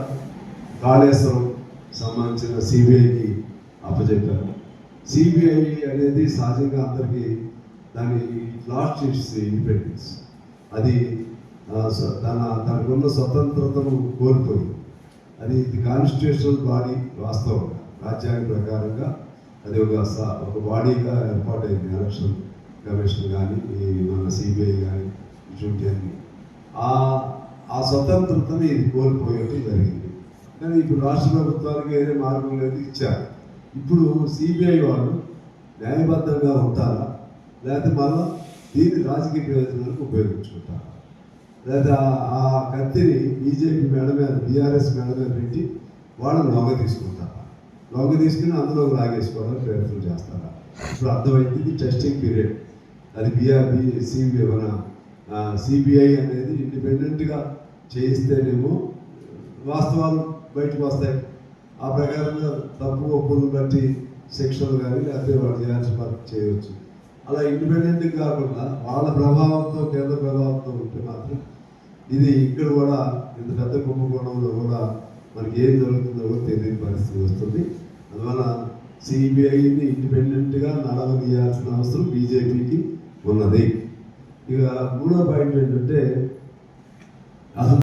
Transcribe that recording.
కాళేశ్వరం సంబంధించిన సిబిఐకి అప్పచెప్పారు. సిబిఐ అనేది సహజంగా అందరికీ దాని లాస్ట్ ఇట్స్ ఇండిపెండెన్స్ అది దాని తన దానికి ఉన్న స్వతంత్రతను కోల్పోయి. అది ఇది కాన్స్టిట్యూషనల్ బాడీ వాస్తవం. రాజ్యాంగ ప్రకారంగా అది ఒక స- ఒక బాడీగా ఏర్పాటైంది ఎలక్షన్ కమిషన్ కానీ ఈ మన సిబిఐ కానీ ఇటువంటి అన్ని. ఆ స్వతంత్రతని కోల్పోయటం జరిగింది. కానీ ఇప్పుడు రాష్ట్ర ప్రభుత్వానికి వేరే మార్గం లేదు ఇచ్చారు. ఇప్పుడు సిబిఐ వాళ్ళు న్యాయబద్ధంగా ఉంటారా? లేకపోతే మళ్ళా దీన్ని రాజకీయ ప్రయోజనాలకు ఉపయోగించుకుంటారా? లేదా ఆ కత్తిని బీజేపీ మేడ మీద బీఆర్ఎస్ మేడ మీద పెట్టి వాళ్ళని లొంగ తీసుకుంటారా? లొంగ తీసుకుని అందులో లాగేసుకోవడానికి ప్రయత్నం చేస్తారా? ఇప్పుడు అర్థమైంది టెస్టింగ్ పీరియడ్ అది బీఆర్బి సిబిఐ మన సిబిఐ అనేది ఇండిపెండెంట్గా చేయిస్తేనేమో వాస్తవాలు బయటకు వస్తాయి. ఆ ప్రకారంగా తప్పు ఒప్పులు బట్టి శిక్షలు కానీ లేకపోతే వాళ్ళు చేయాల్సిన పని చేయవచ్చు. అలా ఇండిపెండెంట్ కాకుండా వాళ్ళ ప్రభావంతో కేంద్ర ప్రభావంతో ఉంటే మాత్రం ఇది ఇక్కడ కూడా ఇంత పెద్ద కుంభకోణంలో కూడా మనకి ఏం జరుగుతుందో కూడా తెలియని పరిస్థితి వస్తుంది. అందువల్ల సిబిఐని ఇండిపెండెంట్గా నడవదీయాల్సిన అవసరం బీజేపీకి ఉన్నది. ఇక మూడో పాయింట్ ఏంటంటే అసలు